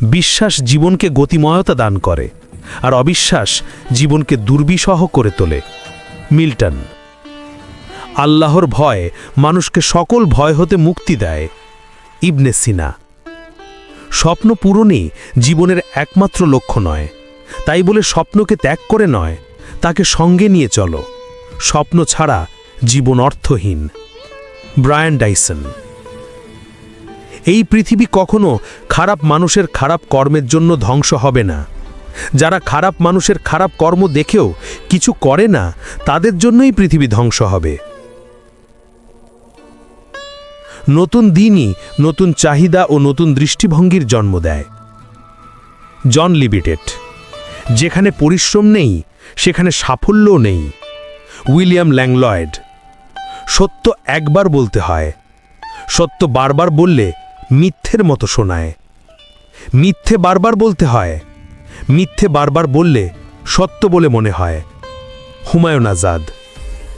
বিশ্বাস জীবনকে গতিময়তা দান করে, আর অবিশ্বাস জীবনকে দুর্বিষহ করে তোলে। মিল্টন, আল্লাহর ভয় মানুষকে সকল ভয় হতে মুক্তি দেয়। ইবনে সিনা, স্বপ্ন পূরণই জীবনের একমাত্র লক্ষ্য নয়, তাই বলে স্বপ্নকে ত্যাগ করে নয়, তাকে সঙ্গে নিয়ে চলো। স্বপ্ন ছাড়া জীবন অর্থহীন। ব্রায়ান ডাইসন এই পৃথিবী কখনো খারাপ মানুষের খারাপ কর্মের জন্য ধ্বংস হবে না। যারা খারাপ মানুষের খারাপ কর্ম দেখেও কিছু করে না, তাদের জন্যই পৃথিবী ধ্বংস হবে। নতুন দিনই নতুন চাহিদা ও নতুন দৃষ্টিভঙ্গির জন্ম দেয়। জন লিবিটেট, যেখানে পরিশ্রম নেই, সেখানে সাফল্যও নেই। উইলিয়াম ল্যাংলয়েড, সত্য একবার বলতে হয়। সত্য বারবার বললে মিথ্যের মতো শোনায়। মিথ্যে বারবার বলতে হয়। মিথ্যে বারবার বললে সত্য বলে মনে হয়। হুমায়ুন আজাদ।